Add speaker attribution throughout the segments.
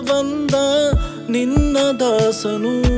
Speaker 1: ಬಂದ ನಿನ್ನ ದಾಸನು.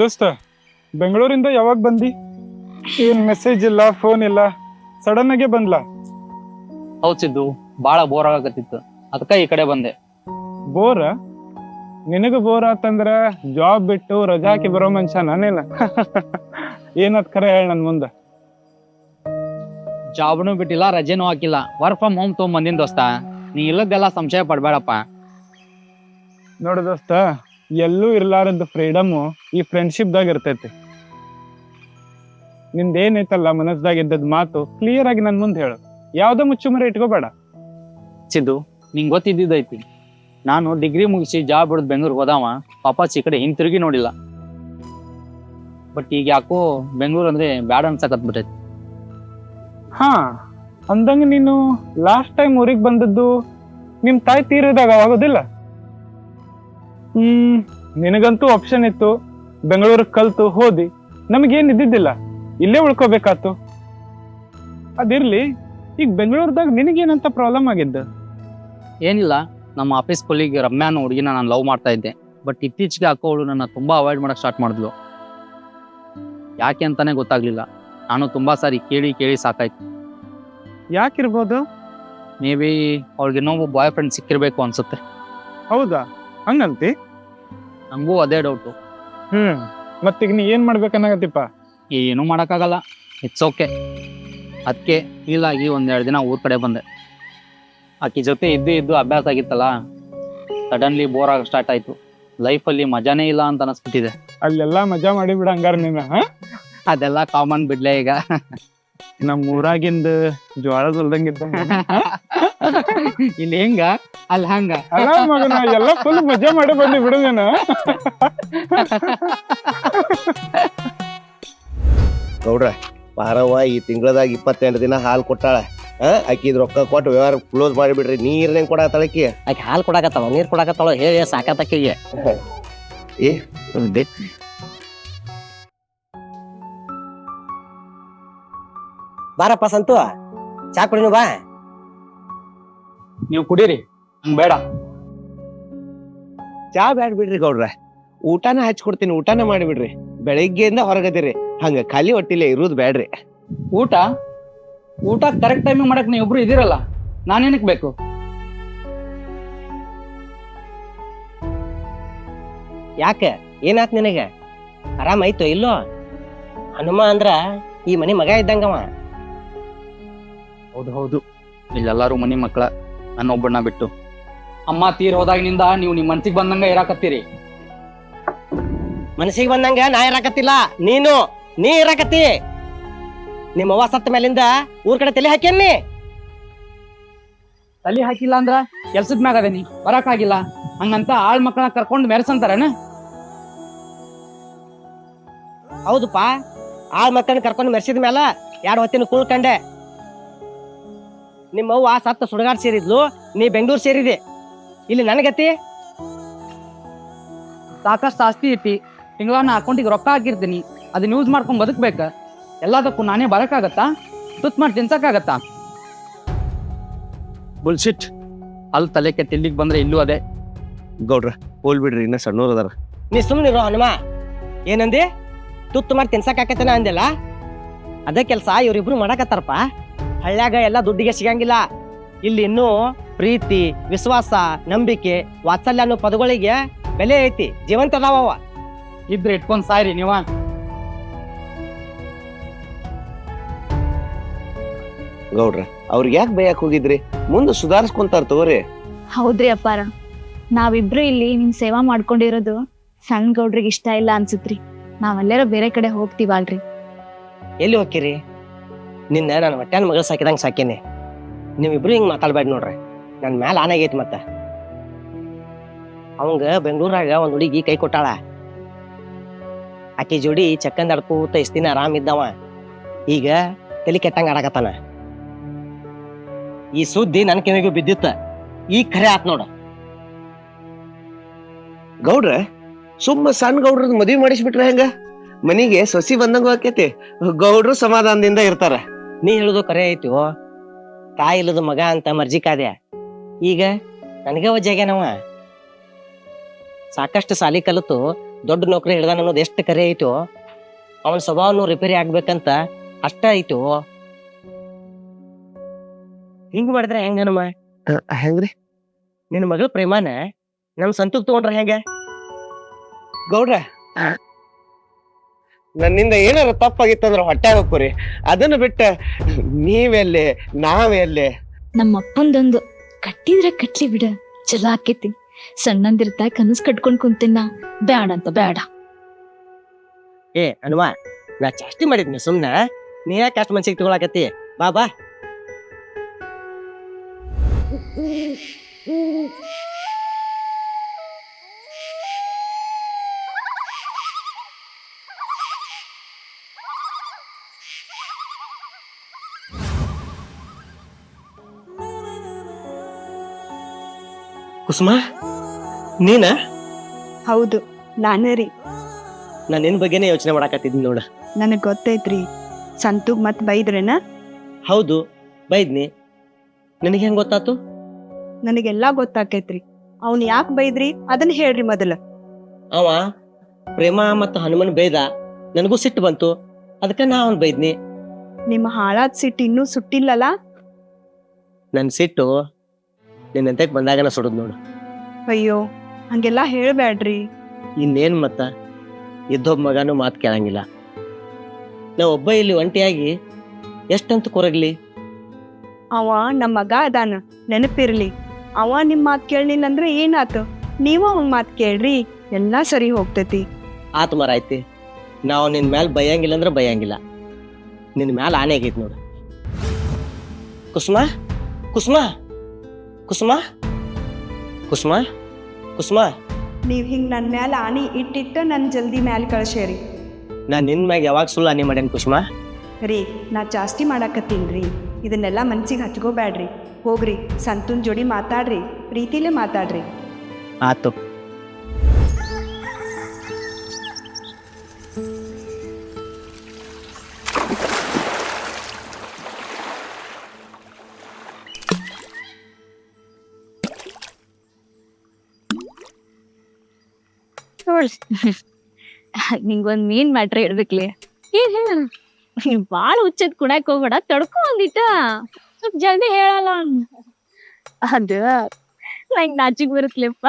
Speaker 2: ದೋಸ್ತ ಬೆಂಗಳೂರಿಂದ ಯಾವಾಗ ಬಂದಿ? ಏನ್ ಮೆಸೇಜ್ ಇಲ್ಲ ಫೋನ್ ಇಲ್ಲ ಸಡನ್ ಆಗಿ ಬಂದ್ಲ?
Speaker 3: ಹೌದ್ ಸಿದ್ದು ಬಾಳ ಬೋರ್ ಆಗತ್ತಿತ್ತು ಅದಕ್ಕ ಈ ಕಡೆ ಬಂದೆ.
Speaker 2: ಬೋರ ನಿನಗ ಬೋರ್ ಆತಂದ್ರ ಜಾಬ್ ಬಿಟ್ಟು ರಜಾ ಹಾಕಿ ಬರೋ ಮನುಷ್ಯ ನಾನೇನ? ಏನದ್ ಕರೆ ಹೇಳ ನನ್ ಮುಂದ?
Speaker 3: ಜಾಬ್ನು ಬಿಟ್ಟಿಲ್ಲ ರಜೆನೂ ಹಾಕಿಲ್ಲ. ವರ್ಕ್ ಫ್ರಮ್ ಹೋಮ್ ತೊಗೊಂಡ್ ಬಂದಿನ ದೋಸ್ತ. ನೀ ಇಲ್ಲದೆಲ್ಲ ಸಂಶಯ ಪಡ್ಬೇಡಪ್ಪ.
Speaker 2: ನೋಡು ದೋಸ್ತ ಎಲ್ಲೂ ಇರ್ಲಾರದ್ದು ಫ್ರೀಡಮ್ ಈ ಫ್ರೆಂಡ್ಶಿಪ್ ದಾಗ ಇರ್ತೈತಿ. ನಿಂದ ಏನೈತಲ್ಲ ಮನಸ್ದಾಗ ಇದ್ದದ್ ಮಾತು ಕ್ಲಿಯರ್ ಆಗಿ ನನ್ ಮುಂದೆ ಹೇಳು. ಯಾವ್ದೋ ಮುಚ್ಚುಮರೆ ಇಟ್ಕೋಬೇಡ.
Speaker 3: ಸಿದ್ದು ನಿಂಗ್ ಗೊತ್ತಿದ್ದೈತಿ ನಾನು ಡಿಗ್ರಿ ಮುಗಿಸಿ ಜಾಬ್ ಹಿಡಿದು ಬೆಂಗ್ಳೂರಿಗೆ ಹೋದಾವ ವಾಪಸ್ ಈ ಕಡೆ ಹಿಂತಿರುಗಿ ನೋಡಿಲ್ಲ. ಬಟ್ ಈಗ ಯಾಕೋ ಬೆಂಗ್ಳೂರ್ ಅಂದ್ರೆ ಬ್ಯಾಡ ಅನ್ಸಕತ್ ಬಿಟ್ಟೈತಿ.
Speaker 2: ಹಾ ಅಂದಂಗ ನೀನು ಲಾಸ್ಟ್ ಟೈಮ್ ಊರಿಗೆ ಬಂದದ್ದು ನಿಮ್ ತಾಯಿ ತೀರಿದಾಗ ಆಗೋದಿಲ್ಲ? ಹ್ಮ್ ನಿನಗಂತೂ ಆಪ್ಷನ್ ಇತ್ತು. ಬೆಂಗಳೂರಿಗೆ ಕಲ್ತು ಹೋದಿ. ನಮಗೇನ್ ಇದ್ದಿದ್ದಿಲ್ಲ. ಇಲ್ಲೇ ಉಳ್ಕೋಬೇಕಾತು. ಅದಿರ್ಲಿ ಈಗ ಬೆಂಗಳೂರದಾಗ ನಿನಗೇನಂತ ಪ್ರಾಬ್ಲಮ್ ಆಗಿದ್ದು?
Speaker 3: ಏನಿಲ್ಲ ನಮ್ಮ ಆಫೀಸ್ ಕೊಲ್ಲಿಗೆ ರಮ್ಯಾ ಅನ್ನೋ ಹುಡುಗಿನ ನಾನು ಲವ್ ಮಾಡ್ತಾ ಇದ್ದೆ. ಬಟ್ ಇತ್ತೀಚೆಗೆ ಹಾಕೋಳು ನನ್ನ ತುಂಬಾ ಅವಾಯ್ಡ್ ಮಾಡಕ್ ಸ್ಟಾರ್ಟ್ ಮಾಡಿದ್ಲು. ಯಾಕೆ ಅಂತಾನೆ ಗೊತ್ತಾಗ್ಲಿಲ್ಲ. ನಾನು ತುಂಬಾ ಸಾರಿ ಕೇಳಿ ಕೇಳಿ ಸಾಕಾಯ್ತು.
Speaker 2: ಯಾಕಿರ್ಬೋದು?
Speaker 3: ಮೇ ಬಿ ಅವ್ಳಿಗೆ ಇನ್ನೊಬ್ಬ ಬಾಯ್ ಫ್ರೆಂಡ್ ಸಿಕ್ಕಿರ್ಬೇಕು ಅನ್ಸುತ್ತೆ.
Speaker 2: ಹೌದಾ? ಹಂಗಂತಿ?
Speaker 3: ನಂಗೂ ಅದೇ ಡೌಟು
Speaker 2: ಹ್ಮ್ ಮತ್ತೀಗ ನೀ ಏನ್ ಮಾಡ್ಬೇಕನ್ನಾಗತ್ತಿಪ್ಪ?
Speaker 3: ಏನೂ ಮಾಡೋಕ್ಕಾಗಲ್ಲ. ಇಟ್ಸ್ ಓಕೆ ಅದಕ್ಕೆ ಇಲ್ಲಾಗಿ ಒಂದೆರಡು ದಿನ ಊರ್ ಕಡೆ ಬಂದೆ. ಆಕಿ ಜೊತೆ ಇದ್ದು ಇದ್ದು ಅಭ್ಯಾಸ ಆಗಿತ್ತಲ್ಲ ಸಡನ್ಲಿ ಬೋರ್ ಆಗ ಸ್ಟಾರ್ಟ್ ಆಯ್ತು. ಲೈಫಲ್ಲಿ ಮಜಾನೇ ಇಲ್ಲ ಅಂತ ಅನಿಸ್ಬಿಟ್ಟಿದೆ.
Speaker 2: ಅಲ್ಲೆಲ್ಲಾ ಮಜಾ ಮಾಡಿ ಬಿಡ ಹಂಗಾರ ನೀನ ಹಾ?
Speaker 3: ಅದೆಲ್ಲ ಕಾಮನ್ ಬಿಡ್ಲೆ ಈಗ.
Speaker 2: ನಮ್ಮ ಊರಾಗಿಂದ ಜ್ವಾಳದ ಹೊಲ್ದಂಗಿದ್ದ
Speaker 3: ಇಲ್ಲಿ ಹೆಂಗ? ಅಲ್ಲಿ ಹಂಗ?
Speaker 2: ಅಲ್ಲ ಮಗನ ಎಲ್ಲ ಫುಲ್ ಮಜಾ ಮಾಡಿ ಬಂದಿ ಬಿಡು ನೀನು.
Speaker 4: ಗೌಡ್ರ ಪಾರವ್ವ ಈ ತಿಂಗಳದಾಗ ಇಪ್ಪತ್ತೆಂಟು ದಿನ ಹಾಲು ಕೊಟ್ಟಾಳ. ಅಕ್ಕಿದ್ ಆಕಿದ್ ರೊಕ್ಕ ಕೊಟ್ಟು ವ್ಯವಹಾರ ಕ್ಲೋಸ್ ಮಾಡಿಬಿಡ್ರಿ. ನೀರ್ನೇನ್ ಕೊಡ ತಳಕಿ?
Speaker 5: ಆಕೆ ಹಾಲು ಕೊಡಾಕತ್ತಾವ ನೀರ್ ಕೊಡಾಕತ್ತಾಳ ಹೇಳಿ ಸಾಕತ್ತಾಕಿಗೆ
Speaker 4: ಏ
Speaker 5: ಬಾರಪ್ಪ ಸಂತು ಚಾ ಕುಡಿನು ಬಾ.
Speaker 3: ನೀವು ಕುಡೀರಿ ಹಂಗ್ ಬೇಡ.
Speaker 4: ಚಾ ಬ್ಯಾಡ್ ಬಿಡ್ರಿ ಗೌಡ್ರ. ಊಟನ ಹಚ್ಕೊಡ್ತೀನಿ ಊಟನ ಮಾಡಿಬಿಡ್ರಿ ಬೆಳಿಗ್ಗೆಯಿಂದ ಹೊರಗದಿರಿ. ಹಂಗ ಖಾಲಿ ಹೊಟ್ಟಿಲೆ ಇರೋದು ಬೇಡ್ರಿ
Speaker 3: ಊಟ? ಊಟ ಕರೆಕ್ಟ್ ಟೈಮಿಂಗ್ ಮಾಡಕ್ ನೀವು ಇಬ್ರು ಇದೀರಲ್ಲ ನಾನೇನಕ್ ಬೇಕು?
Speaker 5: ಯಾಕೆ? ಏನಾತ್ ನಿನಗೆ? ಆರಾಮಾಯ್ತೋ ಆಯ್ತು ಇಲ್ಲೋ? ಹನುಮ ಅಂದ್ರ ಈ ಮನಿ ಮಗ ಇದ್ದಂಗವ.
Speaker 3: ಹೌದು ಹೌದು. ಇಲ್ಲೆಲ್ಲಾರು ಮನಿ ಮಕ್ಕಳ ನನ್ನೊಬ್ಬಣ್ಣ ಬಿಟ್ಟು. ಅಮ್ಮ ತೀರ್ ಹೋದಾಗಿನಿಂದ ನೀವು ನಿಮ್ ಮನ್ಸಿಗೆ ಬಂದಂಗ ಇರಾಕತ್ತೀರಿ.
Speaker 5: ಮನಸ್ಸಿಗೆ ಬಂದಂಗ ನಾ ಇರಾಕತ್ತಿಲ್ಲ. ನೀನು ನೀ ಇರಾಕತ್ತಿ. ನಿಮ್ಮ ಅವ್ವ ಸತ್ತ ಮೇಲಿಂದ ಊರ್ ಕಡೆ ತಲೆ ಹಾಕ್ಯನ್ನಿ
Speaker 3: ತಲಿ ಹಾಕಿಲ್ಲ ಅಂದ್ರ ಕೆಲ್ಸದ ಮ್ಯಾಗ ಅದೇನಿ ಬರಕಾಗಿಲ್ಲ. ಹಂಗಂತ ಆಳ್ ಮಕ್ಕಳನ್ನ ಕರ್ಕೊಂಡು ಮೆರೆಸಂತಾರನ?
Speaker 5: ಹೌದಪ್ಪ ಆಳ್ ಮಕ್ಕಳನ್ನ ಕರ್ಕೊಂಡು ಮೆರ್ಸಿದ ಮೇಲೆ ಎರಡು ಹೊತ್ತಿನ ಕುಳ್ಕಂಡೆ. ನಿಮ್ಮ ಅವ್ವ ಸತ್ತ ಸುಡಗಾಡ್ ಸೇರಿದ್ಲು ನೀ ಬೆಂಗಳೂರು ಸೇರಿದೆ. ಇಲ್ಲಿ ನನಗತಿ
Speaker 3: ಸಾಕಷ್ಟು ಆಸ್ತಿ ಐತಿ ತಿಂಗಳ ನಾ ಅಕೌಂಟಿಗೆ ರೊಕ್ಕ ಹಾಕಿರ್ತೀನಿ ಅದನ್ನ ಯೂಸ್ ಮಾಡ್ಕೊಂಡು ಬದುಕ್ಬೇಕು. ಎಲ್ಲದಕ್ಕೂ ನಾನೇ ಬರೋಕ್ಕಾಗತ್ತಾ? ತುತ್ ಮಾಡಿ ತಿನ್ಸಕ್ಕಾಗತ್ತಾ?
Speaker 4: ಬುಲ್ಶಿಟ್
Speaker 3: ಅಲ್ಲಿ ತಲೆ ಕೆಟ್ಟ ಇಲ್ಲಿಗೆ ಬಂದ್ರೆ ಇಲ್ಲೂ ಅದೇ.
Speaker 4: ಗೌಡ್ರ ಹೋಲ್ ಬಿಡ್ರಿ ಇನ್ನ ಸಣ್ಣವ್ರು ಅದಾರ.
Speaker 5: ನೀ ಸುಮ್ಮನಿರೋ ಹನುಮ. ಏನಂದಿ? ತುತ್ತು ಮಾಡಿ ತಿನ್ಸಕ್ಕಾಕತ್ತನ ಅಂದಿಲ್ಲ ಅದೇ ಕೆಲಸ ಇವ್ರಿಬ್ರು ಮಾಡಕತ್ತಾರಪ್ಪ. ಹಳ್ಳ್ಯಾಗ ಎಲ್ಲ ದುಡ್ಡಿಗೆ ಸಿಗಂಗಿಲ್ಲ. ಇಲ್ಲಿ ಇನ್ನೂ ಪ್ರೀತಿ ವಿಶ್ವಾಸ ನಂಬಿಕೆ ವಾತ್ಸಲ್ಯ ಅನ್ನೋ ಪದಗಳಿಗೆ ಬೆಲೆ ಐತಿ. ಜೀವಂತ ಅದಾವ
Speaker 3: ಇದ್ರೆ ಇಟ್ಕೊಂಡ್ ಸಾಯ್ರಿ ನೀವ.
Speaker 4: ಗೌಡ್ರ ಅವ್ರಿಗೆ ಯಾಕೆ ಬೈಯಾಕ್ ಹೋಗಿದ್ರಿ? ಮುಂದೆ ಸುಧಾರಿಸ್ಕೊಂತಾರ ತಗೋರಿ.
Speaker 6: ಹೌದ್ರಿ ಅಪ್ಪಾರ. ನಾವಿಬ್ರು ಇಲ್ಲಿ ನಿಮ್ ಸೇವಾ ಮಾಡ್ಕೊಂಡಿರೋದು ಸಣ್ಣ ಗೌಡ್ರಿಗೆ ಇಷ್ಟ ಇಲ್ಲ ಅನ್ಸುತ್ರಿ. ನಾವೆಲ್ಲರೂ ಬೇರೆ ಕಡೆ ಹೋಗ್ತೀವಲ್ರಿ.
Speaker 5: ಎಲ್ಲಿ ಹೋಗ್ತೀರಿ ನಿನ್ನ ನಾನು ಹೊಟ್ಟೆನ ಮಗಳು ಸಾಕಿದಂಗೆ ಸಾಕೇನಿ. ನೀವಿಬ್ರು ಹಿಂಗೆ ಮಾತಾಡ್ಬೇಡಿ ನೋಡ್ರಿ. ನನ್ನ ಮ್ಯಾಲ ಆನಾಗೈತಿ ಮತ್ತೆ. ಅವಂಗ ಬೆಂಗಳೂರಾಗ ಒಂದು ಹುಡುಗಿ ಕೈ ಕೊಟ್ಟಾಳ. ಆಕೆ ಜೋಡಿ ಚಕ್ಕಂದ ಅಡ್ಕೋತ ಇಷ್ಟ ದಿನ ಆರಾಮ್ ಇದ್ದವ. ಈಗ ತಲೆ ಕೆಟ್ಟಂಗ ಆಡಕತ್ತಾನ. ಈ ಸುದ್ದಿ ನನ್ನ ಕಿವಿಗೂ ಬಿದ್ದಿತ್ತ. ಈ ಖರೆ ಆತ್ ನೋಡ.
Speaker 4: ಗೌಡ್ರ, ಸುಮ್ಮ ಸಣ್ಣ ಗೌಡ್ರದ್ ಮದ್ವಿ ಮಾಡಿಸ್ಬಿಟ್ರೆ ಹೆಂಗ? ಮನಿಗೆ ಸಸಿ ಬಂದಂಗ ಆಕೇತಿ. ಗೌಡ್ರು ಸಮಾಧಾನದಿಂದ ಇರ್ತಾರ.
Speaker 5: ನೀ ಹೇಳುದು ಕರೆ ಐತಿವೋ ತಾಯಿ ಇಲ್ಲದ ಮಗ ಅಂತ ಮರ್ಜಿ ಕಾದೆ ಈಗ ನನಗೆ ಒಜ್ಜಾಗ್ಯಾನವ ಸಾಕಷ್ಟು ಸಾಲಿ ಕಲಿತು ದೊಡ್ಡ ನೌಕರಿ ಹಿಡ್ದಾನ ಅನ್ನೋದು ಎಷ್ಟು ಕರೆ ಐತೋ ಅವನ ಸ್ವಭಾವನು ರಿಪೇರಿ ಆಗ್ಬೇಕಂತ ಅಷ್ಟ ಐತೋ ಹಿಂಗ್ ಮಾಡಿದ್ರೆ ಹೆಂಗನಮ್ಮ
Speaker 4: ಹೆಂಗ್ರಿ?
Speaker 5: ನಿನ್ನ ಮಗಳ ಪ್ರೇಮಾನ ನಮ್ ಸಂತೂಕ್ ತಗೊಂಡ್ರ ಹೆಂಗ?
Speaker 4: ಗೌಡ್ರ ನನ್ನಿಂದ ಏನಾರ ತಪ್ಪಾಗಿತ್ತಂದ್ರೆ ಹೊಟ್ಟೆ ಹೋಗ್ಕೋರಿ ಅದನ್ನ ಬಿಟ್ಟ ನೀವೆಲ್ಲಿ ನಾವೆಲ್ಲಿ?
Speaker 6: ನಮ್ಮ ಅಪ್ಪಂದೊಂದು ಕಟ್ಟಿದ್ರೆ ಕಟ್ಲಿ ಬಿಡ ಚಲೋ ಆಕೇತಿ. ಸಣ್ಣಂದಿರ್ತಾ ಕನಸು ಕಟ್ಕೊಂಡ್ ಕುಂತಿನ ಬ್ಯಾಡ ಅಂತ ಬ್ಯಾಡ.
Speaker 5: ಏ ಅನುವ ನಾ ಜಾಸ್ತಿ ಮಾಡಿದ್ನಿ ಸುಮ್ನೆ. ನೀ ಯಾಕೆ ಅಷ್ಟು ಮನ್ಸಿಗೆ ತಗೊಳಕತ್ತಿ? ಬಾ ಬಾ. ಕುಸುಮ ನೀನ?
Speaker 7: ಹೌದು ನಾನೇ ರೀ.
Speaker 5: ನಾನು ನಿನ್ ಬಗ್ಗೆನೇ ಯೋಚನೆ ಮಾಡಕತ್ತಿದ್ದೀನಿ ನೋಡ.
Speaker 7: ನನಗೆ ಗೊತ್ತೈತ್ರಿ ಸಂತುಗ್ ಮತ್ ಬೈದ್ರೇನ?
Speaker 5: ಹೌದು ಬೈದ್ನಿ. ನಿನಗೆ ಹೆಂಗ್ ಗೊತ್ತಾತು?
Speaker 7: ನನಗೆಲ್ಲಾ ಗೊತ್ತಾಕೈತ್ರಿ. ಅವ್ನ್ ಯಾಕ್ ಬೈದ್ರಿ? ಅದನ್ನ ಹೇಳ್ರಿ ಮೊದಲ.
Speaker 5: ಅವ ಪ್ರೇಮ ಮತ್ತು ಹನುಮನ್ ಬೈದ ನನಗೂ ಸಿಟ್ಟು ಬಂತು. ಅದಕ್ಕೆ ನಾ ಅವನ್ ಬೈದ್ನಿ.
Speaker 7: ನಿಮ್ಮ ಹಾಳಾದ್ ಸಿಟ್ಟು ಇನ್ನೂ ಸುಟ್ಟಿಲ್ಲಲ್ಲ
Speaker 5: ನನ್ನ ಸಿಟ್ಟು ನಿನ್ನಂತಕ್ ಬಂದಾಗನ ಸುಡದ್ ನೋಡು.
Speaker 7: ಅಯ್ಯೋ ಹಂಗೆಲ್ಲ ಹೇಳಬೇಡ್ರಿ
Speaker 5: ಇನ್ನೇನ್ ಮತ್ತ? ಇದ್ದೊಬ್ಬ ಮಗನೂ ಮಾತು ಕೇಳಂಗಿಲ್ಲ. ನಾ ಒಬ್ಬ ಇಲ್ಲಿ ಒಂಟಿಯಾಗಿ ಎಷ್ಟಂತ ಕೊರಗ್ಲಿ?
Speaker 7: ಅವ ನಮ್ಮ ಮಗ ಅದಾನ ನೆನಪಿರ್ಲಿ. ಅವ ನಿಮ್ ಮಾತ್ ಕೇಳಲಿಲ್ಲ ಅಂದ್ರೆ ಏನಾತು? ನೀವು ಅವನ್ ಮಾತ್ ಕೇಳ್ರಿ ಎಲ್ಲಾ ಸರಿ ಹೋಗ್ತೈತಿ.
Speaker 5: ಆತ ಮರ ಐತಿ ನಾವು ನಿನ್ ಮ್ಯಾಲ ಬೈಯಂಗಿಲ್ಲ ಅಂದ್ರೆ ಬೈಯಂಗಿಲ್ಲ ನಿನ್ ಮ್ಯಾಲ ಆನೆ ಆಗೈತಿ ನೋಡು. ಕುಸುಮಾ ಕುಸುಮ. ಕುಸುಮ? ಕುಸುಮ? ಕುಸುಮ?
Speaker 7: ನೀವು ಹಿಂಗ್ ನನ್ನ ಮ್ಯಾಲ ಆನಿ ಇಟ್ಟಿಟ್ಟ ನನ್ ಜಲ್ದಿ ಮ್ಯಾಲ ಕಳ್ಸೇರಿ
Speaker 5: ನಾ ನಿನ್ ಮ್ಯಾಗ ಯಾವಾಗ ಸುಳ್ಳು ಆನೆ ಮಾಡ್ಯಾನ ಕುಸುಮ?
Speaker 7: ರೀ ನಾ ಜಾಸ್ತಿ ಮಾಡಾಕತ್ತೀನ್ರಿ ಇದನ್ನೆಲ್ಲ ಮನ್ಸಿಗೆ ಹಚ್ಕೋಬ್ಯಾಡ್ರಿ ಹೋಗ್ರಿ ಸಂತುನ್ ಜೋಡಿ ಮಾತಾಡ್ರಿ ಪ್ರೀತಿಲೇ ಮಾತಾಡ್ರಿ.
Speaker 5: ಆತು.
Speaker 6: ನಿಂಗೊಂದ್ ಮೇನ್ ಮ್ಯಾಟ್ರ್ ಹೇಳ್ಬೇಕ್ಲಿ. ಏನ್ ಹೇಳ? ಬಾಳ ಹುಚ್ಚದ್ ಕುಡಕ್ ಹೋಗ್ಬೇಡ ತಡ್ಕೊ ಒಂದಿಟ ಸ್ವಲ್ಪ ಜಲ್ದಿ ಹೇಳಲ್ಲ ಅದ. ನಂಗ್ ನಾಚಿಗ್ ಬರುತ್ತಲಿಪ್ಪ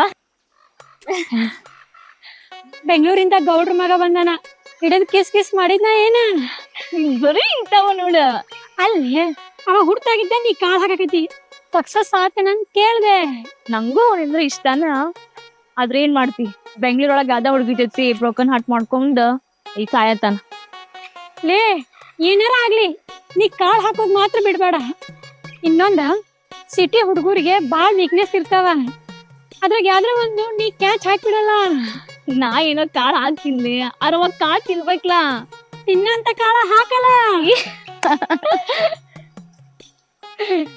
Speaker 8: ಬೆಂಗಳೂರಿಂದ ಗೌಡ್ರ ಮಗ ಬಂದಾನ. ಹಿಡದ್ ಕಿಸ್ ಕಿಸ್ ಮಾಡಿದ್ನ ಏನ?
Speaker 6: ಬರೀ ಇಂತಾವ ನೋಡ.
Speaker 8: ಅಲ್ಲಿ ಅವ ಹುಡ್ತಾಗಿದ್ದ ನೀ ಕಾಲ್ ಹಾಕಕತಿ ಸಕ್ಸಸ್ ಆತೇನಂತ ಕೇಳ್ದೆ.
Speaker 6: ನಂಗೂ ಅವನಿಂದ್ರೆ ಇಷ್ಟನ? ಆದ್ರೆ ಏನ್ ಮಾಡ್ತಿ? ಬೆಂಗ್ಳೂರೊಳಗ ಅದ ಹುಡುಗಿ ಜೊತೆ ಬ್ರೋಕನ್ ಹಾರ್ಟ್ ಮಾಡ್ಕೊಂಡ್ ಈ ಸಾಯತಾನ
Speaker 8: ಲೇ ಏನಾರ ಆಗ್ಲಿ ನೀ ಕಾಳ್ ಹಾಕೋದ್ ಮಾತ್ರ ಬಿಡ್ಬೇಡ. ಇನ್ನೊಂದ ಸಿಟಿ ಹುಡುಗರಿಗೆ ಬಾಳ್ ವೀಕ್ನೆಸ್ ಇರ್ತಾವ. ಅದ್ರಾಗ ಯಾವ್ದ್ರ ಒಂದು ನೀ ಕ್ಯಾಚ್ ಹಾಕ್ಬಿಡಲ್ಲ.
Speaker 6: ನಾ ಏನೋ ಕಾಳ ಹಾಕ್ತಿನ್ಲಿ ಅರವ ಕಾಳ್ ತಿನ್ಬೇಕ್ಲಾ.
Speaker 8: ತಿನ್ನಂತ ಕಾಳ ಹಾಕಲ್ಲ.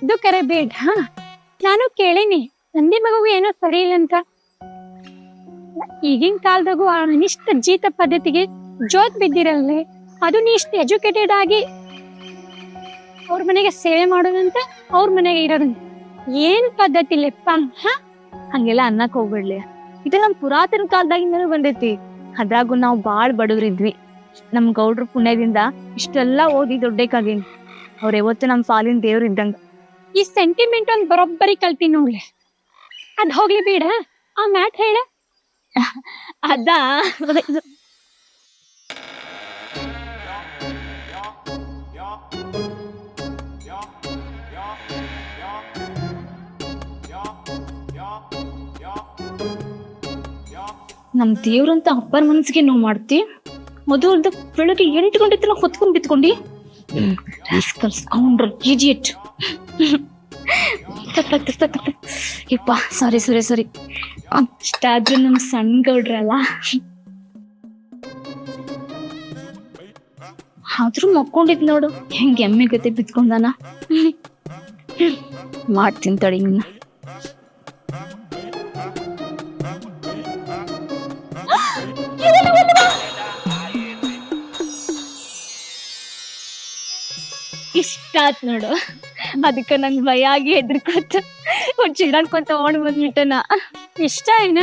Speaker 8: ಇದು ಕರೆ ಬೇಡ ನಾನು ಕೇಳೀನಿ ನಂದಿ ಮಗುಗೂ ಏನೋ ಸರಿ ಇಲ್ಲ ಅಂತ ಈಗಿನ ಕಾಲದಾಗೂ ಅನಿಷ್ಟ ಜೀತ ಪದ್ಧತಿಗೆ ಜೋತ್ ಬಿದ್ದಿರಲ್ಲೇ ಅದು ನೀ ಇಷ್ಟು ಎಜುಕೇಟೆಡ್ ಆಗಿ ಅವ್ರ ಮನೆಗೆ ಸೇವೆ ಮಾಡೋದಂತ ಅವ್ರ ಮನೆಗೆ ಇರೋದು ಏನ್ ಪದ್ಧತಿ ಲೆಪ್ಪ
Speaker 6: ಹಂಗೆಲ್ಲ ಅನ್ನಕ್ ಹೋಗ್ಬಿಡ್ಲಿ. ಇದು ನಮ್ ಪುರಾತನ ಕಾಲದಾಗಿಂದನೂ ಬಂದೈತಿ. ಅದ್ರಾಗು ನಾವು ಬಾಳ್ ಬಡವ್ರಿದ್ವಿ. ನಮ್ ಗೌಡ್ರ ಪುಣ್ಯದಿಂದ ಇಷ್ಟೆಲ್ಲ ಓದಿ ದೊಡ್ಡಕ್ಕಾಗೀನಿ ಅವ್ರ ಯಾವತ್ತು ನಮ್ ಸಾಲಿನ ದೇವ್ರ ಇದ್ದಂಗ.
Speaker 8: ಈ ಸೆಂಟಿಮೆಂಟ್ ಒಂದ್ ಬರೋಬ್ಬರಿ ಕಲ್ತಿ ನೋಡ್ಲಿ. ಅದ್ ಹೋಗ್ಲಿ ಬೇಡ. ಆ ಮ್ಯಾಟ್ ಹೇಳ.
Speaker 6: ಅದ? ನಮ್ ದೇವ್ರಂತ ಅಪ್ಪರ ಮನಸ್ಸಿಗೆ ನೋವು ಮಾಡ್ತಿ? ಮೊದಲು ಬೆಳಗ್ಗೆ ಎಂಟು ಗಂಟೆ ತನಕ ಹೊತ್ಕೊಂಡ್ ಬಿತ್ಕೊಂಡಿ? ಕೌಂಡ್ರ ಇಡಿಯಟ್ ಯಪ್ಪ ಸಾರಿ ಸಾರಿ ಸಾರಿ ಅಷ್ಟಾದ್ರೂ ನಮ್ ಸಣ್ಣ ಗೌಡ್ರಲ್ಲ ಆದ್ರೂ ಮಕ್ಕೊಂಡಿದ್ ನೋಡು. ಹೆಂಗ್ ಎಮ್ಮೆ ಗತೆ ಬಿದ್ಕೊಂಡಾನ? ಮಾಡ್ತೀನಿ ತಡಿ ಇಷ್ಟ ಇಷ್ಟಾತ್ ನೋಡು. ಅದಕ್ಕ ನಂಗ್ ಭಯ ಆಗಿ ಹೆದರ್ಕೊತ ಒಂದ್ ಚಿರಾಡ್ಕೊಂತ ಓಡ್ ಬಂದ್ಬಿಟ್ಟನ
Speaker 8: ಇಷ್ಟ ಏನ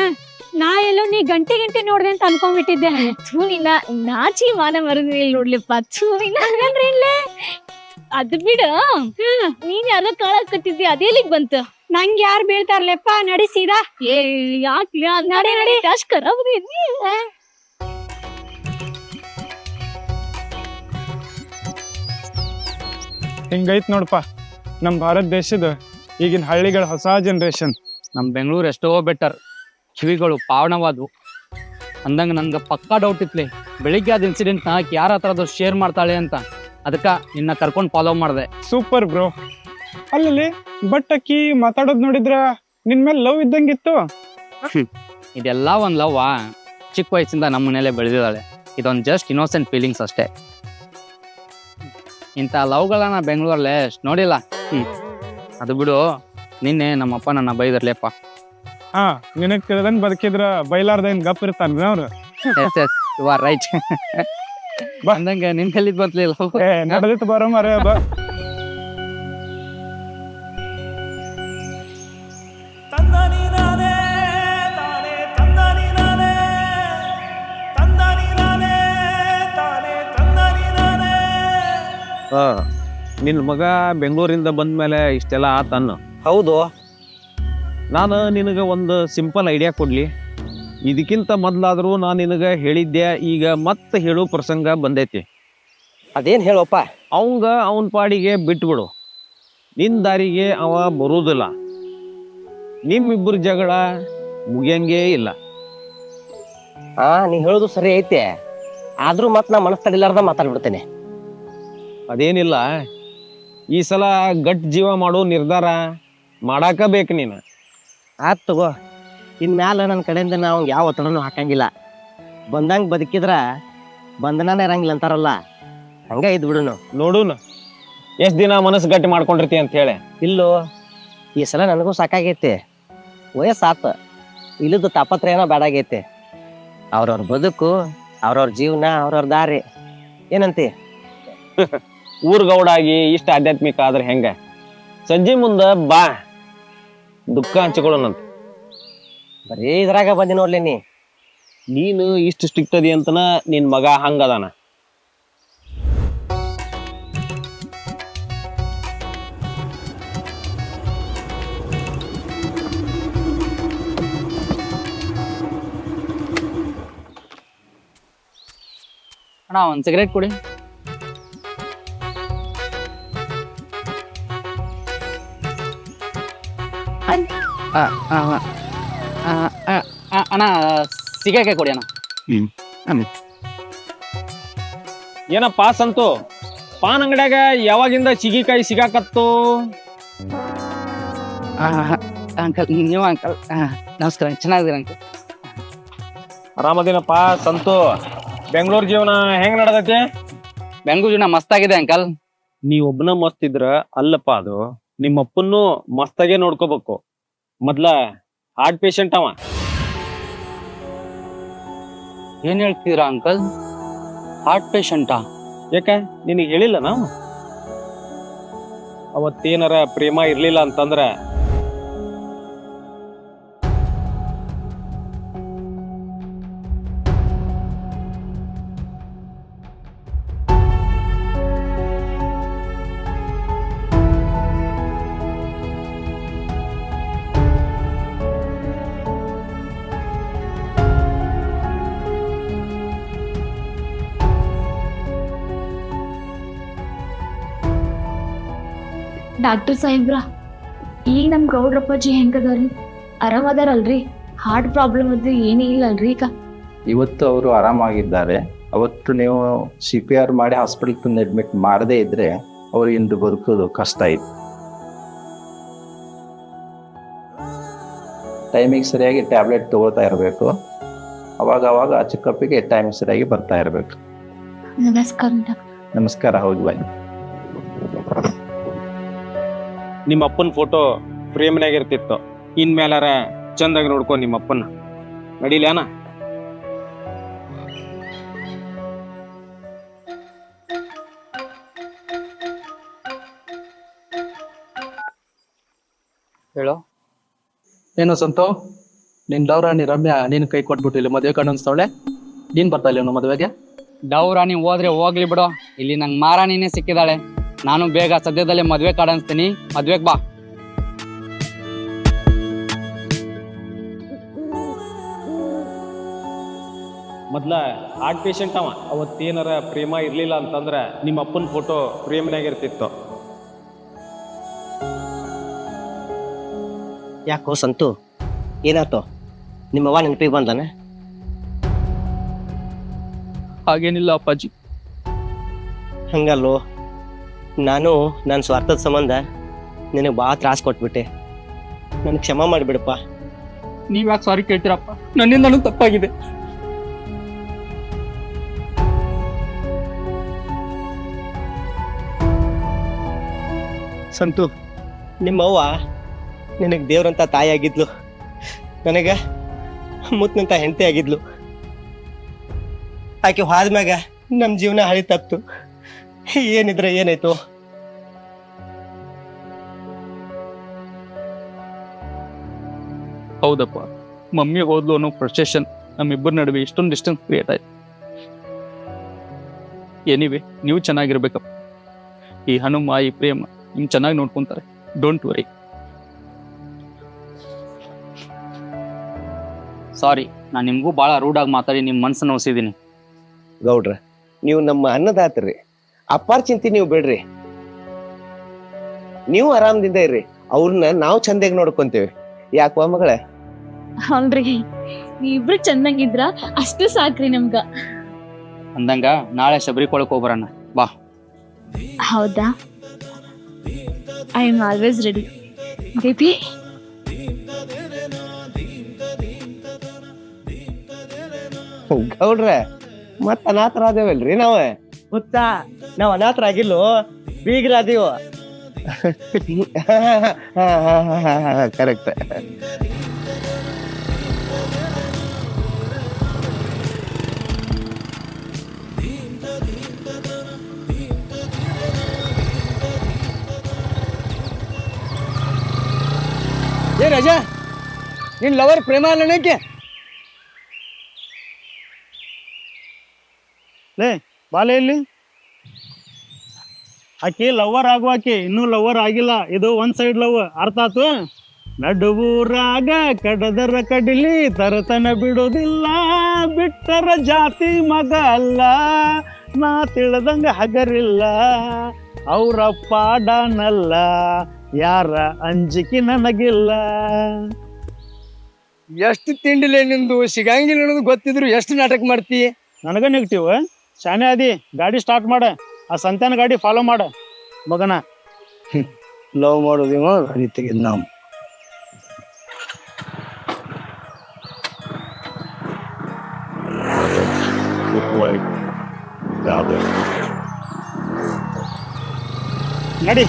Speaker 8: ನಾ ಎಲ್ಲೋ ನೀ ಗಂಟೆ ಗಂಟೆ ನೋಡ್ದೆ ಅಂತ ಅನ್ಕೊಂಡ್ಬಿಟ್ಟಿದ್ದೆ.
Speaker 6: ಥೂ ನಿನ್ನ ನಾಚಿ ಮಾನ ಮರದಿಲ್ಲ ನೋಡ್ಲಿಪ್ಪ. ಥೂ ನಿನ್ನ
Speaker 8: ಹಂಗಂದ್ರೆ ಇಲ್ಲೇ?
Speaker 6: ಅದು ಬಿಡು. ನೀನ್ ಯಾರೋ ಕಾಳಕ್ ಕಟ್ಟಿದ್ದಿ ಅದೇಲಿಗ್ ಬಂತು?
Speaker 8: ನಂಗ್ ಯಾರು ಬೀಳ್ತಾರಲ್ಲಪ್ಪ ನಡಿ ಸೀದಾ.
Speaker 6: ಏ ಯಾಕೆ ನಡಿ ನಡಿ ಅಷ್ಟ್ ಖರಾಬ್
Speaker 9: ಹಿಂಗೈತ್ ನೋಡಪ್ಪ ನಮ್ಮ ಭಾರತ ದೇಶದ ಈಗಿನ ಹಳ್ಳಿಗಳ ಹೊಸ ಜನ್ರೇಷನ್
Speaker 3: ನಮ್ಮ ಬೆಂಗಳೂರು ಎಷ್ಟೋ ಬೆಟರ್ ಕಿವಿಗಳು ಪಾವನವಾದವು ಅಂದಂಗೆ ನನಗೆ ಪಕ್ಕಾ ಡೌಟ್ ಇತ್ಲಿ. ಬೆಳಿಗ್ಗೆ ಅದು ಇನ್ಸಿಡೆಂಟ್ನ ಆಕಿ ಯಾರ ಹತ್ರ ಅದು ಶೇರ್ ಮಾಡ್ತಾಳೆ ಅಂತ. ಅದಕ್ಕೆ ನಿನ್ನ ಕರ್ಕೊಂಡು ಫಾಲೋ ಮಾಡಿದೆ.
Speaker 9: ಸೂಪರ್ ಬ್ರೋ ಅಲ್ಲಲ್ಲಿ ಬಟ್ ಅಕ್ಕಿ ಮಾತಾಡೋದು ನೋಡಿದ್ರ ನಿನ್ ಮೇಲೆ ಲವ್ ಇದ್ದಂಗಿತ್ತು
Speaker 3: ಇದೆಲ್ಲ ಒಂದು ಲವ್ವಾ ಚಿಕ್ಕ ವಯಸ್ಸಿಂದ ನಮ್ಮ ಮನೇಲೆ ಬೆಳೆದಿದ್ದಾಳೆ. ಇದೊಂದು ಜಸ್ಟ್ ಇನ್ನೋಸೆಂಟ್ ಫೀಲಿಂಗ್ಸ್ ಅಷ್ಟೇ. ಇಂಥ ಲವ್ಗಳನ್ನ ಬೆಂಗಳೂರಲ್ಲೇ ನೋಡಿಲ್ಲ. ಹ್ಞೂ ಅದು ಬಿಡು ನಿನ್ನೆ ನಮ್ಮಪ್ಪ ನನ್ನ ಬೈದರ್ಲೇಪ್ಪ
Speaker 9: ಹಾ ನಿನಗ್ ತಿಳಿದಂಗ್ ಬದುಕಿದ್ರ ಬೈಲಾರ್ದ ಏನ್ ಗಪ್ ಇರ್ತಾನ ಅವ್ರು.
Speaker 3: Yes yes you are right ಬಂದಂಗ ನಿನ್ ಕಲಿದ್ ಬಂತಲಿಲ್ಲ
Speaker 9: ಏ ನಡೆದಿತ್ತು ಬರೋ ಮರ ಬಾ.
Speaker 10: ನಿನ್ನ ಮಗ ಬೆಂಗಳೂರಿಂದ ಬಂದ್ಮೇಲೆ ಇಷ್ಟೆಲ್ಲ ಆತನ್ನು
Speaker 5: ಹೌದು.
Speaker 10: ನಾನು ನಿನಗೆ ಒಂದು ಸಿಂಪಲ್ ಐಡಿಯಾ ಕೊಡ್ಲಿ. ಇದಕ್ಕಿಂತ ಮೊದಲಾದರೂ ನಾನು ನಿನಗೆ ಹೇಳಿದ್ದೆ ಈಗ ಮತ್ತೆ ಹೇಳೋ ಪ್ರಸಂಗ ಬಂದೈತಿ.
Speaker 5: ಅದೇನ್ ಹೇಳೋಪ್ಪ?
Speaker 10: ಅವಂಗ ಅವನ ಪಾಡಿಗೆ ಬಿಟ್ಬಿಡು. ನಿನ್ನ ದಾರಿಗೆ ಅವ ಬರುವುದಿಲ್ಲ ನಿಮ್ಮಿಬ್ಬರ ಜಗಳ ಮುಗಿಯಂಗೇ ಇಲ್ಲ.
Speaker 5: ಹಾ ನೀ ಹೇಳೋದು ಸರಿ ಐತೆ. ಆದ್ರೂ ಮತ್ ನಾ ಮನಸ್ಸು ತಡಿಲಾರ್ದ ಮಾತಾಡ್ಬಿಡ್ತೇನೆ.
Speaker 10: ಅದೇನಿಲ್ಲ. ಈ ಸಲ ಗಟ್ ಜೀವ ಮಾಡೋ ನಿರ್ಧಾರ ಮಾಡಾಕ ಬೇಕು ನೀನು.
Speaker 5: ಆತ್ ತಗೋ. ಇನ್ಮ್ಯಾಲ ನನ್ನ ಕಡೆಯಿಂದ ನಾವು ಯಾವ ಒತ್ತಡನೂ ಹಾಕಂಗಿಲ್ಲ. ಬಂದಂಗೆ ಬದುಕಿದ್ರ ಬಂಧನನೇ ಇರಂಗಿಲ್ಲ ಅಂತಾರಲ್ಲ. ಹಂಗ ಇದ್ ಬಿಡುನು.
Speaker 10: ನೋಡುನು. ಎಷ್ಟು ದಿನ ಮನಸ್ಸು ಗಟ್ಟಿ ಮಾಡ್ಕೊಂಡಿರ್ತಿ ಅಂತ ಹೇಳಿ.
Speaker 5: ಇಲ್ಲೋ ಈ ಸಲ ನನಗೂ ಸಾಕಾಗೈತಿ. ವಯಸ್ಸಾತ. ಇಲ್ಲದ ತಾಪತ್ರಯನ ಬೇಡಾಗೈತಿ ಅವ್ರವ್ರ ಬದುಕು ಅವ್ರವ್ರ ಜೀವನ ಅವ್ರವ್ರ ದಾರಿ. ಏನಂತಿ?
Speaker 10: ಊರ್ ಗೌಡಾಗಿ ಇಷ್ಟ ಆಧ್ಯಾತ್ಮಿಕ ಆದ್ರೆ ಹೆಂಗ? ಸಂಜೆ ಮುಂದ ಬಾ. ದುಃಖ ಹಂಚಿಕೊಳ್ಳೋಣಂತ.
Speaker 5: ಬರೀ ಇದ್ರಾಗ ಬಂದಿ ನೋಡ್ಲಿ ನೀ.
Speaker 10: ನೀನು ಇಷ್ಟು ಸ್ಟ್ರಿಕ್ಟ್ ಅದಿ ಅಂತನ ನಿನ್ ಮಗ ಹಂಗದಾನ
Speaker 3: ಅಣ್ಣ ಒಂದು ಸಿಗರೇಟ್ ಕೊಡಿ. ಆ, ಆ, ಆ, ಆ, ಆ, ಅಣ್ಣ ಸಿಗಕ್ಕೆ ಕೊಡಿ ಅಣ್ಣ.
Speaker 10: ಏನಪ್ಪಾ ಸಂತು? ಪಾನ್ ಅಂಗಡ್ಯಾಗ ಯಾವಾಗಿಂದ ಸಿಗಿಕಾಯಿ ಸಿಗಾಕತ್ತು?
Speaker 3: ಅಂಕಲ್ ನೀವು ಅಂಕಲ್ ನಮಸ್ಕಾರ ಚೆನ್ನಾಗಿದ್ದೀರ ಅಂಕಲ್?
Speaker 10: ಆರಾಮದಿನಪ್ಪ ಸಂತು. ಬೆಂಗಳೂರು ಜೀವನ ಹೆಂಗ್ ನಡದೈತಿ?
Speaker 3: ಬೆಂಗಳೂರು ಜೀವನ ಮಸ್ತಾಗಿದೆ ಅಂಕಲ್.
Speaker 10: ನೀ ಒಬ್ಬನ ಮಸ್ತ್ ಇದ್ರ ಅಲ್ಲಪ್ಪ ಅದು. ನಿಮ್ಮಪ್ಪನ್ನು ಮಸ್ತಾಗೆ ನೋಡ್ಕೋಬೇಕು. ಮೊದ್ಲ ಹಾರ್ಟ್ ಪೇಷಂಟ್ ಅವ.
Speaker 3: ಏನ್ ಹೇಳ್ತೀರಾ ಅಂಕಲ್ ಹಾರ್ಟ್ ಪೇಷಂಟಾ
Speaker 10: ಯಾಕ ನಿನಗೆ ಹೇಳಿಲ್ಲ ನಾವು? ಅವತ್ತೇನಾರ ಪ್ರೇಮ ಇರ್ಲಿಲ್ಲ ಅಂತಂದ್ರ
Speaker 6: ಡಾಕ್ಟರ್ ಸಾಹೇಬ್ರ ಈಗ ನಮ್ಮ ಗೌಡ್ರಪ್ಪಾಜಿ ಹೆಂಗದಾರಿ ಆರಾಮದಾರಲ್ರಿ? ಹಾರ್ಟ್ ಪ್ರಾಬ್ಲಮ್ ಅದು ಏನೂ ಇಲ್ಲಲ್ರಿ ಈಗ?
Speaker 11: ಇವತ್ತು ಅವರು ಆರಾಮಾಗಿದ್ದಾರೆ. ಅವತ್ತು ನೀವು ಸಿ ಪಿ ಆರ್ ಮಾಡಿ ಹಾಸ್ಪಿಟಲ್ ತಂದು ಅಡ್ಮಿಟ್ ಮಾಡದೇ ಇದ್ರೆ ಅವರು ಇಂದು ಬದುಕೋದು ಕಷ್ಟ ಇತ್ತು ಟೈಮಿಗೆ ಸರಿಯಾಗಿ ಟ್ಯಾಬ್ಲೆಟ್ ತಗೋತಾ ಇರಬೇಕು. ಅವಾಗ ಅವಾಗ ಚೆಕಪ್ಪಿಗೆ ಟೈಮಿಗೆ ಸರಿಯಾಗಿ ಬರ್ತಾ ಇರಬೇಕು.
Speaker 6: ನಮಸ್ಕಾರ
Speaker 11: ನಮಸ್ಕಾರ ಹೌದು ಬಾಯ್
Speaker 9: ನಿಮ್ಮ ಅಪ್ಪನ ಫೋಟೋ ಫ್ರೇಮ್ನಾಗ ಇರ್ತಿತ್ತು. ಇನ್ಮೇಲಾರ ಚಂದಾಗಿ ನೋಡ್ಕೊ ನಿಮ್ಮ ಅಪ್ಪನ ನಡಿಲ್ಯಾನ
Speaker 3: ಹೇಳೋ. ಏನು ಸಂತೋ? ನಿನ್ ಡೌರಾಣಿ ರಮ್ಯಾ ನೀನ್ ಕೈ ಕೊಟ್ಬಿಟ್ಟಿಲ್ಲ ಮದುವೆ ಕಣ್ಣು ಅನ್ಸ್ತಾಳೆ ನೀನ್ ಬರ್ತಾ ಇಲ್ಲ ಮದುವೆಗೆ? ಡೌರಾಣಿ ಹೋದ್ರೆ ಹೋಗ್ಲಿ ಬಿಡು. ಇಲ್ಲಿ ನಂಗೆ ಮಾರಾಣಿನೇ ಸಿಕ್ಕಿದಾಳೆ. ನಾನು ಬೇಗ ಸದ್ಯದಲ್ಲೇ ಮದ್ವೆ ಕಾರ್ಡ್ ಅನ್ಸ್ತೀನಿ. ಮದ್ವೆಗ್ ಬಾ.
Speaker 9: ಮೊದ್ಲ ಹಾರ್ಟ್ ಪೇಷಂಟ್ ಅವ. ಅವತ್ತೇನಾರ ಪ್ರೇಮ ಇರ್ಲಿಲ್ಲ ಅಂತಂದ್ರೆ ನಿಮ್ಮ ಅಪ್ಪನ ಫೋಟೋ ಪ್ರೇಮನಾಗ ಇರ್ತಿತ್ತು.
Speaker 5: ಯಾಕೋ ಸಂತು? ಏನಾಯ್ತು? ನಿಮ್ಮವ್ವ ನೆನಪಿಗೆ ಬಂದಾನೆ?
Speaker 3: ಹಾಗೇನಿಲ್ಲ ಅಪ್ಪಾಜಿ.
Speaker 5: ಹಂಗಲ್ಲೋ? ನಾನು ನನ್ನ ಸ್ವಾರ್ಥದ ಸಂಬಂಧ ನಿನಗೆ ಭಾಳ ತ್ರಾಸ ಕೊಟ್ಬಿಟ್ಟೆ. ನನಗೆ ಕ್ಷಮ ಮಾಡಿಬಿಡಪ್ಪ.
Speaker 3: ನೀವ್ ಯಾಕೆ ಸಾರಿ ಕೇಳ್ತೀರಪ್ಪ? ನನ್ನಿಂದನೂ ತಪ್ಪಾಗಿದೆ.
Speaker 5: ಸಂತು ನಿಮ್ಮವ್ವ ನಿನಗೆ ದೇವ್ರಂತ ತಾಯಿ ಆಗಿದ್ಲು ನನಗೆ ಮುತ್ತಿನಂತ ಹೆಂಡತಿ ಆಗಿದ್ಲು ಆಕೆ ಹೋದ್ಮ್ಯಾಗ ನಮ್ಮ ಜೀವನ ಹಳಿ ತಪ್ತು. ಏನಿದ್ರೆ ಏನಾಯ್ತು?
Speaker 3: ಹೌದಪ್ಪ. ಮಮ್ಮಿ ಓದ್ಲು ಅನ್ನೋ ಫ್ರಸ್ಟ್ರೇಷನ್ ನಮ್ಮಿಬ್ಬರ ನಡುವೆ ಇಷ್ಟೊಂದು ಡಿಸ್ಟೆನ್ಸ್ ಕ್ರಿಯೇಟ್ ಆಯ್ತು. ಎನಿವೆ ನೀವು ಚೆನ್ನಾಗಿರ್ಬೇಕಪ್ಪ. ಈ ಹನುಮ ಈ ಪ್ರೇಮ ನಿಮ್ ಚೆನ್ನಾಗಿ ನೋಡ್ಕೊಂತಾರೆ. ಡೋಂಟ್ ವರಿ ಸಾರಿ ನಾನು ನಿಮಗೂ ಭಾಳ ರೂಡಾಗಿ ಮಾತಾಡಿ ನಿಮ್ಮ ಮನಸ್ಸನ್ನು ಒಸಿದ್ದೀನಿ
Speaker 4: ಗೌಡ್ರ ನೀವು ನಮ್ಮ ಅನ್ನದಾತ್ರಿ. ಅಪ್ಪಾರ್ ಚಿಂತೆ ನೀವು ಬಿಡ್ರಿ. ನೀವು ಆರಾಮದಿಂದ ಇರ್ರಿ. ಅವ್ರನ್ನ ನಾವು ಚಂದಾಗಿ ನೋಡ್ಕೊಂತೇವೆ. ಯಾಕವಾ ಮಗಳ?
Speaker 6: ಹೌದ್ರಿ ನೀವಿಬ್ರು ಚಂದಂಗಿದ್ರ ಅಷ್ಟು ಸಾಕ್ರಿ ನಮ್ಗ.
Speaker 3: ಅಂದಂಗ ನಾಳೆ ಶಬರಿ ಕೊಳಕ್ ಹೋಗ್ಬರಣ್ಣ ಬಾ.
Speaker 6: ಹೌದಾ? I am always ready baby
Speaker 4: ಗೌಡ್ರ ಮತ್ತ ಅನಾಥರಾದೇವಲ್ರಿ ನಾವ?
Speaker 5: ಗೊತ್ತಾ ನಾವು ಅನಾಥರಾಗಿಲ್ಲೋ. ಬೀಗರಾದೀವು
Speaker 4: ಕರೆಕ್ಟ್
Speaker 3: ಏ ರಜಾ ನಿನ್ ಲವರ್ ಪ್ರೇಮ ಅಲ್ಲನಕ್ಕೆ
Speaker 9: ಬಾಲೆ ಇಲ್ಲಿ. ಆಕಿ ಲವರ್ ಆಗುವಾಕಿ ಇನ್ನೂ ಲವರ್ ಆಗಿಲ್ಲ. ಇದು ಒಂದ್ ಸೈಡ್ ಲವ್ ಅರ್ಥ ಆತು? ನಡುವೂರಾಗ ಕಡದರ ಕಡಿಲಿ ತರತನ ಬಿಡೋದಿಲ್ಲ ಬಿಟ್ಟರ ಜಾತಿ ಮಗ ಅಲ್ಲ. ನಾ ತಿಳಿದಂಗ ಹಗರಿಲ್ಲ. ಅವರ ಪಾಡನಲ್ಲ ಯಾರ ಅಂಜಿಕೆ ನನಗಿಲ್ಲ.
Speaker 3: ಎಷ್ಟು ತಿಂಡಿಲೆ ನಿಂದು ಸಿಗಂಗಿಲ್ಲ ಅನ್ನೋದು ಗೊತ್ತಿದ್ರು ಎಷ್ಟು ನಾಟಕ ಮಾಡ್ತಿ?
Speaker 9: ನನಗ ನೆಗೆಟಿವ್ ಶಾನೆ ಅದಿ ಗಾಡಿ ಸ್ಟಾರ್ಟ್ ಮಾಡ. ಆ ಸಂತಾನ ಗಾಡಿ ಫಾಲೋ ಮಾಡ. ಮಗನ.
Speaker 3: ಲವ್ ಮಾಡೋದೇಮೋ ಗಾಡಿ ತೆಗೆದ್ ನಾವು.
Speaker 9: ನಡಿ.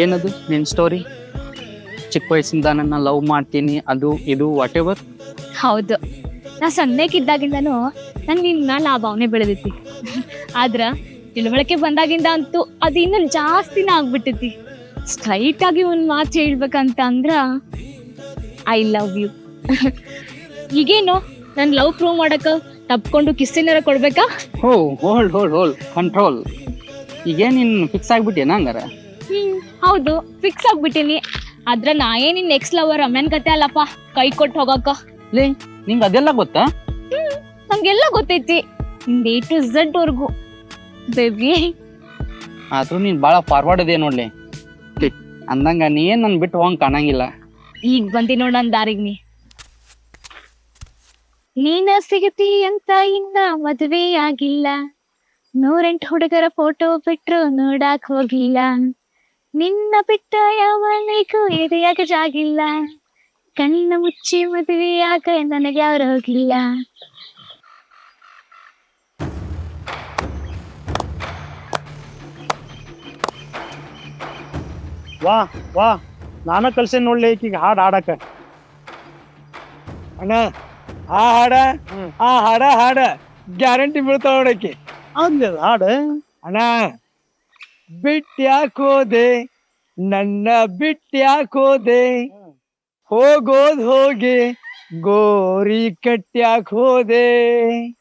Speaker 3: ಏನದು ನಿನ್ ಸ್ಟೋರಿ ಚಿಕ್ಕ ವಯಸ್ಸಿಂದ ನನ್ನ ಲವ್ ಮಾಡ್ತೀನಿ ಅದು ಇದು ವಾಟ್ ಎವರ್
Speaker 6: ಹೌದು. ನಾ ಸಣ್ಣಕ್ಕಿದ್ದಾಗಿಂದನೂ ನಂಗೆ ನಿನ್ನ ಆ ಭಾವನೆ ಬೆಳೆದೈತಿ ಆದ್ರ ತಿಳುವಳಿಕೆ ಬಂದಾಗಿಂದ ಅಂತೂ ಅದು ಇನ್ನೂ ಜಾಸ್ತಿನ ಆಗ್ಬಿಟ್ಟೈತಿ ಸ್ಟ್ರೈಟ್ ಆಗಿ ಒಂದು ಮಾತು ಹೇಳ್ಬೇಕಂತ ಅಂದ್ರ ಐ ಲವ್ ಯು ಈಗೇನು ನನ್ನ ಲವ್ ಪ್ರೂವ್ ಮಾಡಕ ತಪ್ಕೊಂಡು ಕಿಸ್ಸಿನಾರ ಕೊಡ್ಬೇಕಾ?
Speaker 3: ಹೋ ಹೋಲ್ಡ್ ಹೋಲ್ಡ್ ಹೋಲ್ಡ್ ಕಂಟ್ರೋಲ್ ಈಗೇನು ನೀನು ಫಿಕ್ಸ್ ಆಗ್ಬಿಟ್ಟೇನ ಹಂಗಾರ?
Speaker 6: ಹೌದು ಫಿಕ್ಸ್ ಆಗ್ಬಿಟ್ಟಿನಿ. ಆದ್ರ ನಾ ಏನಿನ್ ನೆಕ್ಸ್ಟ್ ಲವರ್ ಅಮ್ಮನ ಕತೆ ಅಲ್ಲಪ್ಪ ಕೈ ಕೊಟ್ಟು ಹೋಗಕ್ಕ
Speaker 3: ಲೇ ನಿಂಗೆ ಅದೆಲ್ಲ ಗೊತ್ತಾ?
Speaker 6: ನಂಗೆಲ್ಲ ಗೊತ್ತೈತಿ. ಎ ಟು ಝಡ್ ವರ್ಗು. ಬೇಬಿ
Speaker 3: ಆದ್ರೂ ನೀನ್ ಬಾಳ ಫಾರ್ವರ್ಡ್ ಇದೆ ನೋಡ್ಲಿ. ಅಂದಂಗ ನೀ ಏನ್ ನನ್ ಬಿಟ್ಟು ಹೋಗಂಗ್ ಕಾಣಂಗಿಲ್ಲ.
Speaker 6: ಈಗ ಬಂದಿ ನೋಡ್ ನನ್ ದಾರಿಗ್ ನೀ. ನೀನ ಸಿಗತಿ ಅಂತ ಇನ್ನ ಮದುವೆ ಆಗಿಲ್ಲ ನೂರೆಂಟು ಹುಡುಗರ ಫೋಟೋ ಬಿಟ್ಟರು ನೋಡಾಕ್ ಹೋಗಿಲ್ಲ ನಿನ್ನ ಬಿಟ್ಟ ಯಾವನಿಗೂ ಎದೆಯಾಗ ಜಾಗಿಲ್ಲ. ಕಣ್ಣ ಮುಚ್ಚಿ ಮದುವೆಯಾಗ ನನಗೆ ಯಾರು ಹೋಗಿಲ್ಲ
Speaker 9: ವಾ ವಾ ನಾನು ಕಲ್ಸೇನ್ ನೋಡ್ಲಿ ಈಕಿಗೆ ಹಾಡು ಹಾಡಕ.
Speaker 12: ಅಣ್ಣ ಆ ಹಾಡ ಆ ಹಾಡ ಹಾಡ ಗ್ಯಾರಂಟಿ ಬೀಳ್ತಾವ ನೋಡಕ್ಕೆ
Speaker 9: ಅಂದ ಹಾಡ.
Speaker 12: ಅಣ್ಣ बिटिया को दे नन्ना बिटिया को दे। हो गोद होगे गोरी कट्या खो दे।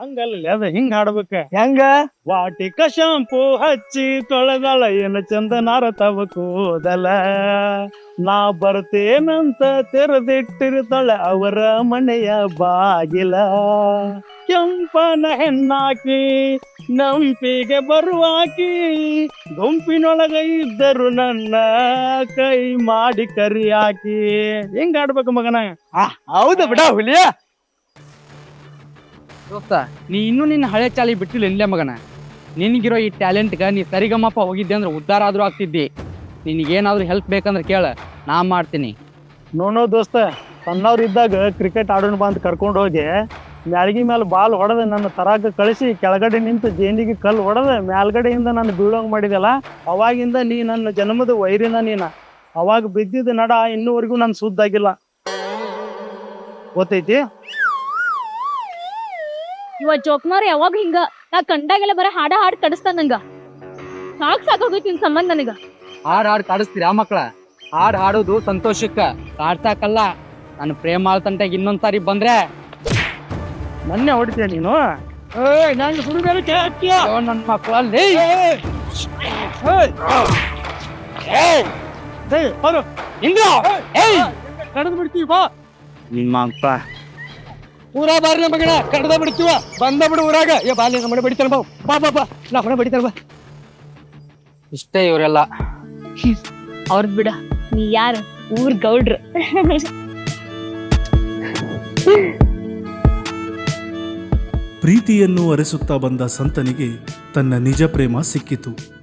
Speaker 9: ಹಂಗಲ್ಲ ಅದ ಹಿಂಗ್ ಹಾಡ್ಬೇಕ.
Speaker 12: ಹೆಂಗ?
Speaker 9: ವಾಟಿಕ ಶಾಂಪೂ ಹಚ್ಚಿ ತೊಳೆದಳ ಏನ ಚಂದನಾರ ತವ ಕೂದಲ. ನಾ ಬರ್ತೇನಂತ ತೆರೆದಿಟ್ಟಿರ್ತಾಳೆ ಅವರ ಮನೆಯ ಬಾಗಿಲ. ಕೆಂಪನ ಹೆಣ್ಣಾಕಿ ನಂಪಿಗೆ ಬರುವಾಕಿ ಗುಂಪಿನೊಳಗ ಇದ್ದರು ನನ್ನ ಕೈ ಮಾಡಿ ಕರಿಯಾಕಿ. ಹೆಂಗ್ ಆಡ್ಬೇಕು ಮಗನ.
Speaker 12: ಹೌದು ಬಿಡ ಹುಲಿಯ.
Speaker 3: ದೋಸ್ತ, ನೀ ಇನ್ನೂ ನಿನ್ನ ಹಳೆ ಚಾಲಿ ಬಿಟ್ಟಿಲ್ಲ ಇಲ್ಲೇ ಮಗನ. ನಿನಗಿರೋ ಈ ಟ್ಯಾಲೆಂಟ್ಗೆ ನೀ ಸರಿಗಮ್ಮಪ್ಪ ಹೋಗಿದ್ದೆ ಅಂದ್ರೆ ಉದ್ಧಾರ ಆದರೂ ಆಗ್ತಿದ್ದಿ. ನಿನಗೇನಾದ್ರೂ ಹೆಲ್ಪ್ ಬೇಕಂದ್ರೆ ಕೇಳ, ನಾ ಮಾಡ್ತೀನಿ.
Speaker 9: ನೋಡೋ ದೋಸ್ತ, ಸಣ್ಣವ್ರು ಇದ್ದಾಗ ಕ್ರಿಕೆಟ್ ಆಡೋಣ ಬಂತ ಕರ್ಕೊಂಡು ಹೋಗಿ ಮ್ಯಾಳ್ಗಿ ಮೇಲೆ ಬಾಲ್ ಹೊಡೆದ, ನನ್ನ ತರಾಕ ಕಳಿಸಿ, ಕೆಳಗಡೆ ನಿಂತು ಜೇನಿಗೆ ಕಲ್ಲು ಹೊಡೆದ, ಮ್ಯಾಲ್ಗಡೆಯಿಂದ ನಾನು ಬೀಳೋಂಗ್ ಮಾಡಿದೆಲ್ಲ, ಅವಾಗಿಂದ ನೀ ನನ್ನ ಜನ್ಮದ ವೈರಿನ ನೀನ. ಅವಾಗ ಬಿದ್ದಿದ್ದ ನಡ ಇನ್ನೂವರೆಗೂ ನಾನು ಸುದ್ದಾಗಿಲ್ಲ. ಗೊತ್ತೈತಿ?
Speaker 6: ಇವ ಜೋಕ್ಮಾರ್ ಯಾವಾಗ ಹಿಂಗ. ನಾ ಕಂಡಾಗೆಲ್ಲ ಬರ ಹಾಡ ಹಾಡ್ ಕಡಿಸ್ತಾನ ನಂಗ. ಸಾಕ್ ಸಾಕಾಗೋಯ್ತು ನಿನ್ ಸಂಬಂಧ ನನಗ.
Speaker 3: ಹಾಡ್ ಹಾಡ್ ಕಾಡಿಸ್ತೀರಿ ಆ ಮಕ್ಳ? ಹಾಡ್ ಹಾಡೋದು ಸಂತೋಷಕ್ಕ. ಕಾಡ್ಸಾಕಲ್ಲ ನಾನು ಪ್ರೇಮ ಆಳ್ತಂಟ ಇನ್ನೊಂದ್ ಸಾರಿ ಬಂದ್ರೆ
Speaker 9: ಮೊನ್ನೆ ಹೊಡಿತೀಯ ನೀನು?
Speaker 12: ನಾನು
Speaker 3: ಅಯ್ಯೋ, ನನ್ ಮಕ್ಳಲ್ಲಿ
Speaker 9: ಕಡದ್ ಬಿಡ್ತೀವಿ ಬಾ.
Speaker 3: ನಿಮ್ಮ ಮಕ್ಳ.
Speaker 12: ಊರ ಬಾರಿನ ಗಿಡ ಕಡ್ದ ಬಿಡ್ತೀವ? ಬಂದ ಬಿಡು ಊರಾಗ. ಏ ಬಾಲಿ ನಮ್ಮ ಬಡಿತಾರ ಬಾ. ಬಾ ಬಾ ಬಾ. ನಾ ಮನೆ ಬಡಿತಾರ ಬಾ.
Speaker 3: ಇಷ್ಟೇ ಇವರೆಲ್ಲ.
Speaker 6: ಅವ್ರದ್ ಬಿಡ. ನೀ ಯಾರ? ಊರ್ ಗೌಡ್ರ.
Speaker 13: ಪ್ರೀತಿಯನ್ನು ಅರಸುತ್ತಾ ಬಂದ ಸಂತನಿಗೆ ತನ್ನ ನಿಜ ಪ್ರೇಮ ಸಿಕ್ಕಿತು.